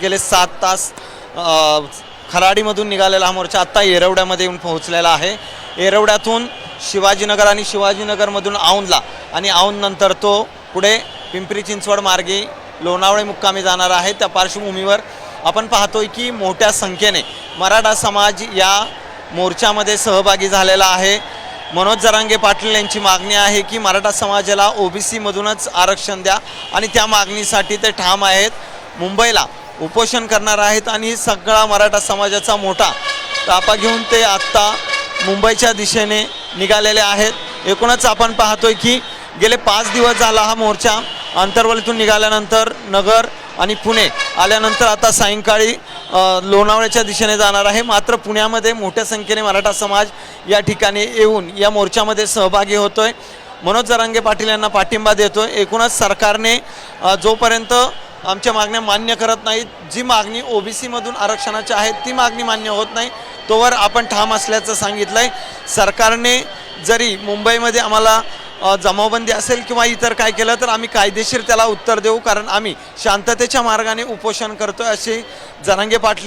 गेले सात तास खराडीमधून निघालेला हा मोर्चा आत्ता येरवड्यामध्ये येऊन पोहोचलेला आहे. येरवड्यातून शिवाजीनगर आणि शिवाजीनगरमधून औंधला आणि औंधनंतर तो पुढे पिंपरी चिंचवड मार्गे लोणावळे मुक्कामी जाणार आहे. त्या पार्श्वभूमीवर आपण पाहतोय की मोठ्या संख्येने मराठा समाज या मोर्चामध्ये सहभागी झालेला आहे. मनोज जरांगे पाटील यांची मागणी आहे की मराठा समाजाला ओबीसीमधूनच आरक्षण द्या आणि त्या मागणीसाठी ते ठाम आहेत. मुंबईला उपोषण करणार आहेत आणि सगळा मराठा समाजाचा मोठा तापा घेऊन ते आत्ता मुंबईच्या दिशेने निघालेले आहेत. एकूणच आपण पाहतोय की गेले पाच दिवस झाला हा मोर्चा अंतरवलीतून निघाल्यानंतर नगर आणि पुणे आल्यानंतर आता सायंकाळी लोणावळ्याच्या दिशेने जाणार आहे. मात्र पुण्यामध्ये मोठ्या संख्येने मराठा समाज या ठिकाणी येऊन या मोर्चामध्ये सहभागी होतोय. मनोज जरांगे पाटील यांना पाठिंबा देतोय. एकूणच सरकारने जोपर्यंत आमच्या मागण्या मान्य करत नाहीत. जी मागणी ओबीसीमधून आरक्षणाची आहे ती मागणी मान्य होत नाही. तोवर आपण ठाम असल्याचं सांगितलं आहे सरकारने जरी मुंबईमध्ये आम्हाला जमावबंदी असेल किंवा इतर काय केलं तर आम्ही कायदेशीर त्याला उत्तर देऊ. कारण आम्ही शांततेच्या मार्गाने उपोषण करतोय असे जनांगे पाटील